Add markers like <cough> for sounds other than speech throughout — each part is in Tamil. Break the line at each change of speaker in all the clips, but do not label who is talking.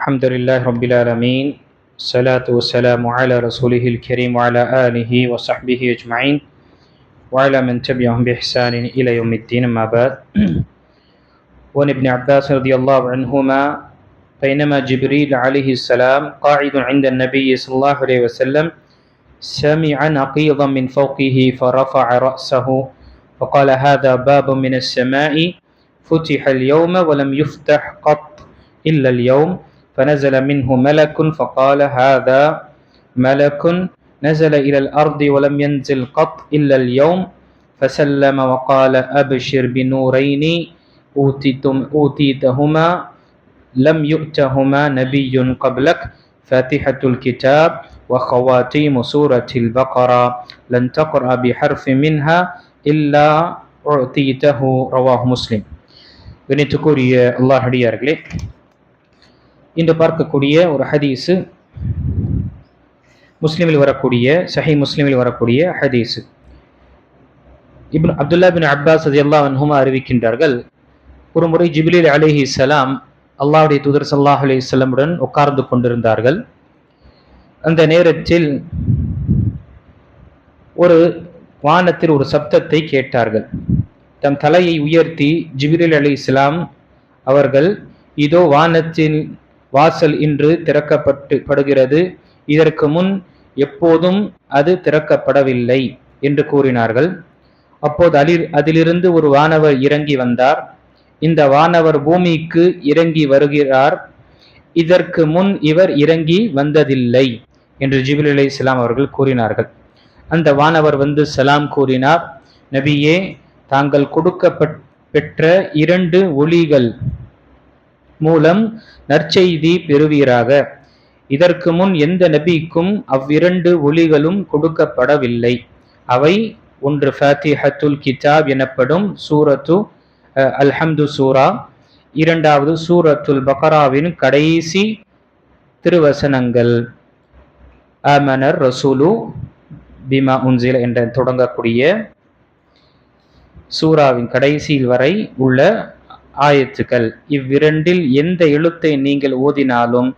الحمد لله رب العالمين الصلاة والسلام على رسوله الكريم وعلى آله وصحبه أجمعين وعلى من تبعهم بإحسان إلى يوم الدين أما بعد. <clears throat> وعن ابن عباس رضي الله عنهما بينما جبريل عليه السلام قاعد عند النبي صلى الله عليه وسلم سمع نقيضا من فوقه فرفع رأسه وقال هذا باب من السماء فتح اليوم ولم يفتح قط إلا اليوم فنزل منه ملك فقال هذا ملك نزل إلى الأرض ولم ينزل قط إلا اليوم فسلم وقال أبشر بنورين أوتيتم أوتيتهما لم يؤتهما نبي قبلك فاتحة الكتاب وخواتيم سورة البقرة لن تقرأ بحرف منها إلا أعطيته رواه مسلم கணித்துக்குரிய அல்லாஹ் அடியார்களே இன்று பார்க்கக்கூடிய ஒரு ஹதீஸு. முஸ்லீமில் வரக்கூடிய ஷஹி முஸ்லீமில் வரக்கூடிய ஹதீஸு. இப்னு அப்துல்லா பின் அப்பாஸ் அது அல்லா அன்ஹுமா அறிவிக்கின்றார்கள் ஒரு முறை ஜிபிலில் அலிஹி சலாம் அல்லாவுடைய தூதர் சல்லாஹ் அலி இஸ்லமுடன் உட்கார்ந்து கொண்டிருந்தார்கள். அந்த நேரத்தில் ஒரு வானத்தில் ஒரு சப்தத்தை கேட்டார்கள். தம் தலையை உயர்த்தி ஜிபிரில் அலி இஸ்லாம் அவர்கள் இதோ வானத்தின் வாசல் இன்று திறக்கப்பட்டு படுகிறது. இதற்கு முன் எப்போதும் அது திறக்கப்படவில்லை என்று கூறினார்கள். அப்போது அலி அதிலிருந்து ஒரு வானவர் இறங்கி வந்தார். இந்த வானவர் பூமிக்கு இறங்கி வருகிறார். இதற்கு முன் இவர் இறங்கி வந்ததில்லை என்று ஜிபில் அலி இஸ்லாம் அவர்கள் கூறினார்கள். அந்த வானவர் வந்து சலாம் கூறினார் நபியே தாங்கள் கொடுக்க பெற்ற இரண்டு ஒளிகள் மூலம் நற்செய்தி பெறுவீராக. இதற்கு முன் எந்த நபிக்கும் அவ்விரண்டு ஒளிகளும் கொடுக்கப்படவில்லை. அவை ஒன்று ஃபத்திஹத்துல் கிதாப் எனப்படும் சூரத்து அல்ஹம்து சூரா இரண்டாவது சூரத்துல் பக்ராவின் கடைசி திருவசனங்கள். ஆமனர் ரசூலு பிமா உன்சில் என்ற தொடங்கக்கூடிய சூராவின் கடைசியில் வரை உள்ள ஆயத்துக்கள். இவ்விரண்டில் எந்த எழுத்தை நீங்கள் ஓதினாலும்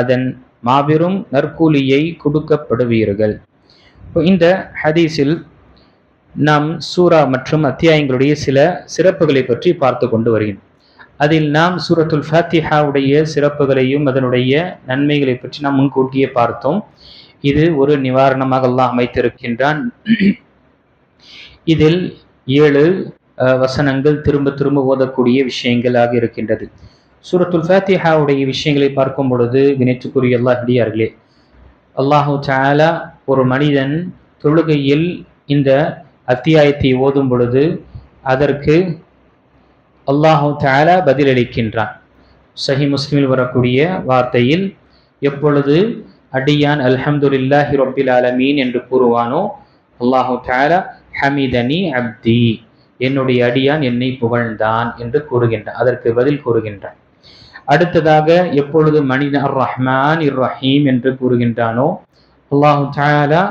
அதன் மாபெரும் நற்கூலியை கொடுக்கப்படுவீர்கள். இந்த ஹதீஸில் நாம் சூரா மற்றும் அத்தியாயங்களுடைய சில சிறப்புகளை பற்றி பார்த்து கொண்டு வருகிறோம் அதில் நாம் சூரத்துல் ஃபாத்திஹாவுடைய சிறப்புகளையும் அதனுடைய நன்மைகளை பற்றி நாம் முன்கூட்டியே பார்த்தோம். இது ஒரு நிவாரணமாக எல்லாம் அமைத்திருக்கின்றான். இதில் ஏழு வசனங்கள் திரும்ப திரும்ப ஓதக்கூடிய விஷயங்களாக இருக்கின்றது. சூரத்துல் ஃபத்திஹாவுடைய விஷயங்களை பார்க்கும் பொழுது வினைத்துக்குரிய அல்லாஹ் அடியார்களே அல்லாஹு சாலா ஒரு மனிதன் தொழுகையில் இந்த அத்தியாயத்தை ஓதும் பொழுது அதற்கு அல்லாஹு தாலா பதிலளிக்கின்றான். சஹி முஸ்லிமில் வரக்கூடிய வார்த்தையில் எப்பொழுது அடியான் அல்ஹம்துலில்லாஹி ரொப்பில் ஆலமீன் என்று கூறுவானோ அல்லாஹு தாலா ஹமீதனி அப்தி. என்னுடைய அடியான் என்னை புகழ்ந்தான் என்று கூறுகின்றான். அதற்கு பதில் கூறுகின்றான். அடுத்ததாக எப்பொழுது மனித அர் ரஹ்மான் இர் ரஹீம் என்று கூறுகின்றானோ அல்லாஹு தாலா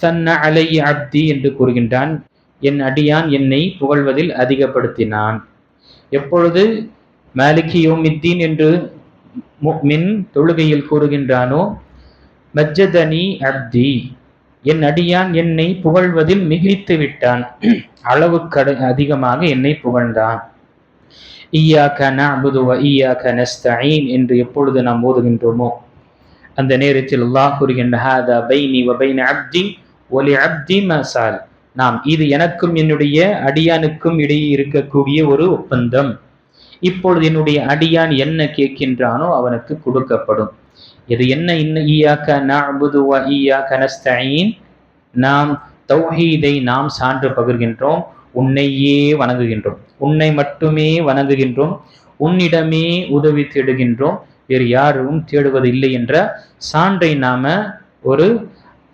சன்ன அலை அப்தி என்று கூறுகின்றான். என் அடியான் என்னை புகழ்வதில் அதிகப்படுத்தினான். எப்பொழுது மாலிகி யோமித்தீன் என்று மின் தொழுகையில் கூறுகின்றானோ மஜ்ஜதனி அப்தி என் அடியான் என்னை புகழ்வதில் மிகைத்து விட்டான். அளவுக்கு அதிகமாக என்னை புகழ்ந்தான். ஈயாக்க நஅபுது ஈயா ஈயாக்க நஸ்தஈன் என்று எப்பொழுது நாம் ஓதுகின்றோமோ அந்த நேரத்தில் அல்லாஹ் கூறுகின்ற வ ஒலி மசால் நாம் இது எனக்கும் என்னுடைய அடியானுக்கும் இடையே இருக்கக்கூடிய ஒரு ஒப்பந்தம். இப்பொழுது என்னுடைய அடியான் என்ன கேட்கின்றானோ அவனுக்கு கொடுக்கப்படும். இது என்ன? இன்னும் ஈயாக்க நஅபுது வ ஈயாக்க நஸ்தஈன் நாம் தௌஹீதை நாம் சான்று பகிர்கின்றோம் உன்னையே வணங்குகின்றோம். உன்னை மட்டுமே வணங்குகின்றோம் உன்னிடமே உதவி தேடுகின்றோம். வேறு யாரும் தேடுவது இல்லை என்ற சான்றை நாம ஒரு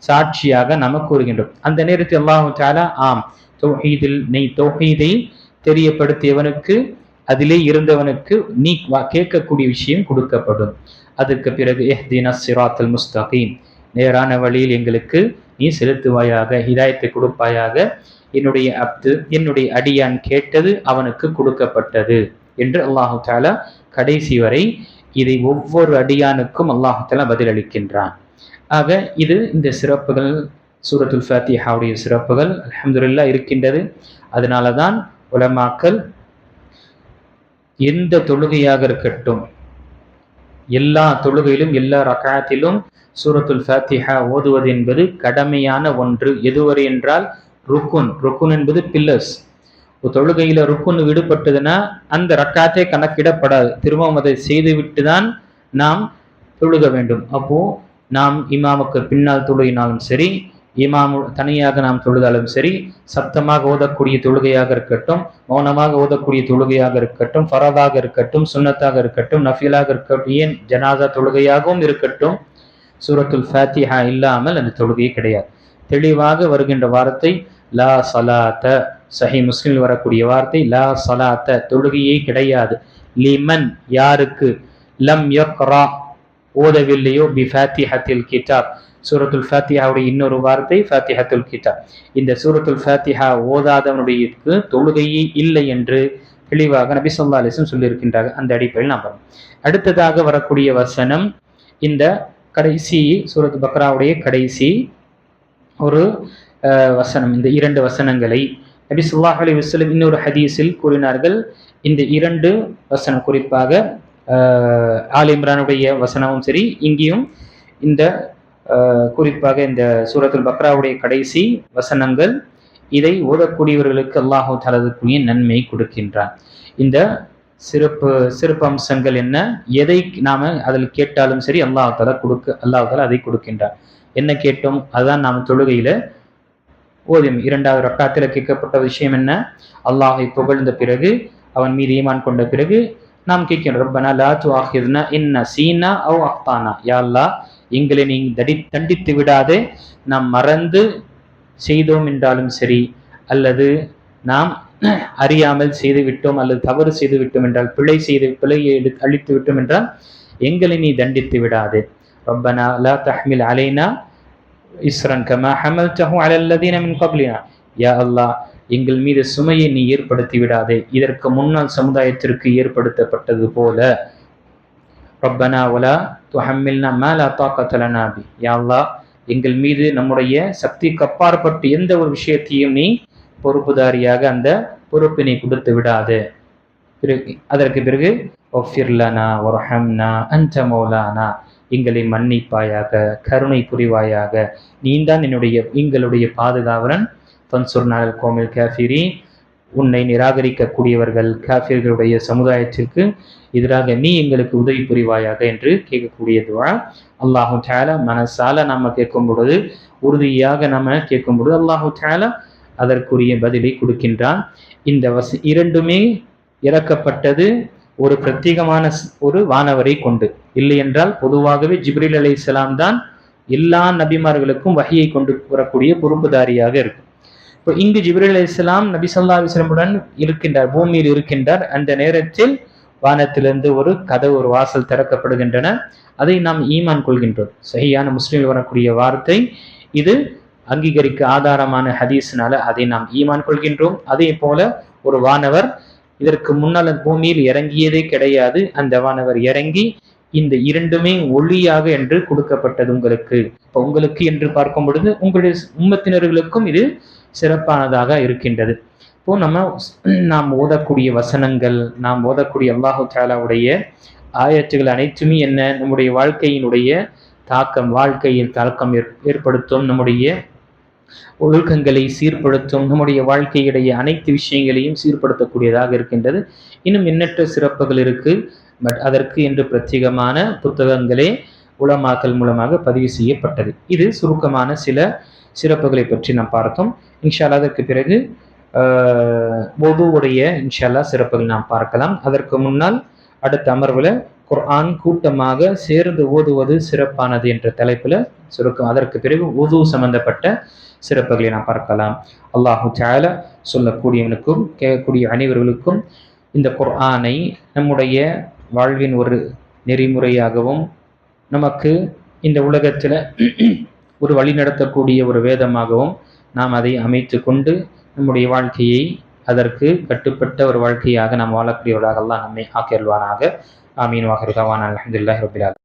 சாட்சியாக நாம கூறுகின்றோம். அந்த நேரத்தில் அல்லாஹு தாலா ஆம் தௌஹீதில் நீ தௌஹீதை தெரியப்படுத்தியவனுக்கு அதிலே இருந்தவனுக்கு நீ கேட்கக்கூடிய விஷயம் கொடுக்கப்படும். அதற்கு பிறகு எஹ்தீன சிராத்தல் முஸ்தகீம் நேரான வழியில் எங்களுக்கு நீ செலுத்துவாயாக ஹிதாயத்தை கொடுப்பாயாக. என்னுடைய அப்து என்னுடைய அடியான் கேட்டது அவனுக்கு கொடுக்கப்பட்டது என்று அல்லாஹு தாலா கடைசி வரை இதை ஒவ்வொரு அடியானுக்கும் அல்லாஹு தாலா பதிலளிக்கின்றான். ஆக இது இந்த சிறப்புகள் சூரத்துல் ஃபாத்திஹாவுடைய சிறப்புகள் அலமதுல்லா இருக்கின்றது. அதனால தான் உலமாக்கல் எந்த தொழுகையாக இருக்கட்டும் எல்லா தொழுகையிலும் எல்லா ரகாத்திலும் சூரத்துல் ஃபாத்திஹா ஓதுவது என்பது கடமையான ஒன்று. எதுவரை என்றால் ருக்குன். ருக்குன் என்பது பில்லர்ஸ் தொழுகையில ருக்குன் விடுபட்டதுன்னா அந்த ரக்காத்தே கணக்கிடப்படாது. திரும்பவும் அதை செய்துவிட்டு தான் நாம் தொழுக வேண்டும். அப்போ நாம் இமாமுக்கு பின்னால் தொழுகினாலும் சரி இமாம் தனியாக நாம் தொழுதாலும் சரி சப்தமாக ஓதக்கூடிய தொழுகையாக இருக்கட்டும் மௌனமாக ஓதக்கூடிய தொழுகையாக இருக்கட்டும் ஃபரதாக இருக்கட்டும் சுன்னத்தாக இருக்கட்டும் நஃபீலாக இருக்கட்டும் ஏன் ஜனாதா தொழுகையாகவும் இருக்கட்டும் சூரத்துல் ஃபாத்திஹா இல்லாமல் அந்த தொழுகையே கிடையாது. தெளிவாக வருகின்ற வார்த்தை லா சலாத்த சஹி முஸ்லிம் வரக்கூடிய வார்த்தை லா சலாத்த தொழுகையே கிடையாது. லிமன் யாருக்கு? லம் யக்ரா ஓதவில்லையோ? பி ஃபாத்திஹத்தில் கிதாப். சூரத்துல் ஃபாத்திஹாவுடைய இன்னொரு வார்த்தை ஃபாத்திஹத்துல் கிதாப். இந்த சூரத்துல் ஃபாத்திஹா ஓதாதவனுடைய தொழுகையே இல்லை என்று தெளிவாக நபி சொல்லா அலிசம் சொல்லியிருக்கின்றார்கள். அந்த அடிப்படையில் நாம் பார்ப்போம். அடுத்ததாக வரக்கூடிய வசனம் இந்த கடைசி சூரத் பக்ராவுடைய கடைசி ஒரு வசனம். இந்த இரண்டு வசனங்களை நபி சொல்லாஹ் அலி வஸ்லம் இன்னொரு ஹதீஸில் கூறினார்கள். இந்த இரண்டு வசனம் குறிப்பாக ஆல் இம்ரானுடைய வசனமும் சரி இங்கேயும் இந்த குறிப்பாக இந்த சூரத்துல் பக்ராவுடைய கடைசி வசனங்கள் இதை ஓதக்கூடியவர்களுக்கு அல்லாஹு தலதுக்குரிய நன்மை கொடுக்கின்றான். இந்த சிறப்பு சிறப்பு அம்சங்கள் என்ன? எதை நாம அதில் கேட்டாலும் சரி அல்லாஹ் தலா கொடுக்க அல்லாஹ் தலா அதை கொடுக்கின்றார் என்ன கேட்டோம்? அதுதான் நாம் தொழுகையில் ஓதியம் இரண்டாவது ரக்காத்தில் கேட்கப்பட்ட விஷயம் என்ன? அல்லாஹை புகழ்ந்த பிறகு அவன் மீது ஈமான் கொண்ட பிறகு நாம் கேட்கிறோம் ரப்பனா லா து ஆஹிர்னா என்ன சீனா அவ் அஹ்தானா யா அல்லா எங்களை நீ தடி தண்டித்து விடாதே. நாம் மறந்து செய்தோம் என்றாலும் சரி அல்லது நாம் அறியாமல் செய்து விட்டோம் அல்லது தவறு செய்து விட்டோம் என்றால் பிழை செய்து பிழையை எடு அழித்து விட்டோம் என்றால் எங்களை நீ தண்டித்து விடாதே. ரப்பனா லா தஹ்மில் அலைனா இஸ்ரன் கமா ஹமல்தஹு அலல்லதீன மின் கப்லினா யா அல்லாஹ் எங்கள் மீது சுமையை நீ ஏற்படுத்தி விடாதே. இதற்கு முன்னாள் சமுதாயத்திற்கு ஏற்படுத்தப்பட்டது போல. ரப்பனா உலா துஹம்மில்னா மேல தாக்கத்தலனா தாக்கத லனா பி எங்கள் மீது நம்முடைய சக்திக்கு அப்பாற்பட்டு எந்த ஒரு விஷயத்தையும் நீ பொறுப்புதாரியாக அந்த பொறுப்பினை கொடுத்து விடாது. பிறகு அதற்கு பிறகு ஒஃபிர்லனா ஒர்ஹம்னா அஞ்ச மௌலானா. எங்களை மன்னிப்பாயாக கருணை புரிவாயாக நீந்தான் என்னுடைய எங்களுடைய பாதுகாவலன். பன்சுர்னால் கோமில் கேஃபிரி உன்னை நிராகரிக்கக்கூடியவர்கள் காஃபியர்களுடைய சமுதாயத்திற்கு எதிராக நீ எங்களுக்கு உதவி புரிவாயாக என்று கேட்கக்கூடிய துவா. அல்லாஹு தாலா மனசால நம்ம கேட்கும் பொழுது உறுதியாக நம்ம கேட்கும் பொழுது அல்லாஹு தாலா அதற்குரிய பதிலை கொடுக்கின்றான். இந்த வசி இரண்டுமே இறக்கப்பட்டது ஒரு பிரத்யேகமான ஒரு வானவரை கொண்டு. இல்லை என்றால் பொதுவாகவே ஜிப்ரில் அலை இஸ்லாம் தான் எல்லா நபிமார்களுக்கும் வகையை கொண்டு வரக்கூடிய பொறுப்புதாரியாக இருக்கும். இப்போ இங்கு ஜிப்ரல் அலி இஸ்லாம் நபி சொல்லா அலிஸ்லமுடன் இருக்கின்றார் பூமியில் இருக்கின்றார். அந்த நேரத்தில் வானத்திலிருந்து ஒரு கதவு ஒரு வாசல் திறக்கப்படுகின்றன. அதை நாம் ஈமான் கொள்கின்றோம். சரியான முஸ்லீமில் வரக்கூடிய வார்த்தை இது. அங்கீகரிக்க ஆதாரமான ஹதீஸ்னால அதை நாம் ஈமான் கொள்கின்றோம். அதே போல ஒரு வானவர் இதற்கு முன்னால் பூமியில் இறங்கியதே கிடையாது. அந்த வானவர் இறங்கி இந்த இரண்டுமே ஒளியாக என்று கொடுக்கப்பட்டது உங்களுக்கு. இப்போ உங்களுக்கு என்று பார்க்கும் பொழுது உங்களுடைய உம்மத்தினர்களுக்கும் இது சிறப்பானதாக இருக்கின்றது. இப்போ நம்ம நாம் ஓதக்கூடிய வசனங்கள் நாம் ஓதக்கூடிய அல்லாஹு தாலாவுடைய ஆயத்துகள் அனைத்துமே என்ன? நம்முடைய வாழ்க்கையினுடைய தாக்கம் வாழ்க்கையில் தாக்கம் ஏற்படுத்தும் நம்முடைய ஒழுக்கங்களை சீர்படுத்தும் நம்முடைய வாழ்க்கையுடைய அனைத்து விஷயங்களையும் சீர்படுத்தக்கூடியதாக இருக்கின்றது. இன்னும் எண்ணற்ற சிறப்புகள் இருக்கு. பட் அதற்கு என்று பிரத்யேகமான புத்தகங்களே உலமாக்கல் மூலமாக பதிவு செய்யப்பட்டது. இது சுருக்கமான சில சிறப்புகளை பற்றி நாம் பார்த்தோம். இன்ஷால்லா அதற்கு பிறகு ஒவ்வொருடைய இன்ஷால்லா சிறப்புகள் நாம் பார்க்கலாம். அதற்கு முன்னால் அடுத்த அமர்வில் குர்ஆன் கூட்டமாக சேர்ந்து ஓதுவது சிறப்பானது என்ற தலைப்பில் சுருக்கம். அதற்கு பிறகு உது சம்பந்தப்பட்ட சிறப்புகளை நாம் பார்க்கலாம். அல்லாஹு சால சொல்லக்கூடியவனுக்கும் கேட்கக்கூடிய அனைவர்களுக்கும் இந்த குர்ஆனை நம்முடைய வாழ்வின் ஒரு நெறிமுறையாகவும் நமக்கு இந்த உலகத்தில் ஒரு வழி நடத்தக்கூடிய ஒரு வேதமாகவும் நாம் அதை அமைத்து கொண்டு நம்முடைய வாழ்க்கையை அதற்கு கட்டுப்பட்ட ஒரு வாழ்க்கையாக நாம் வாழக்கூடியவர்களாக எல்லாம் நம்மை ஆக்கியல்வானாக ஆமீன். வாஹருதாவான் அலமதுல்லாஹ் ரபிலால்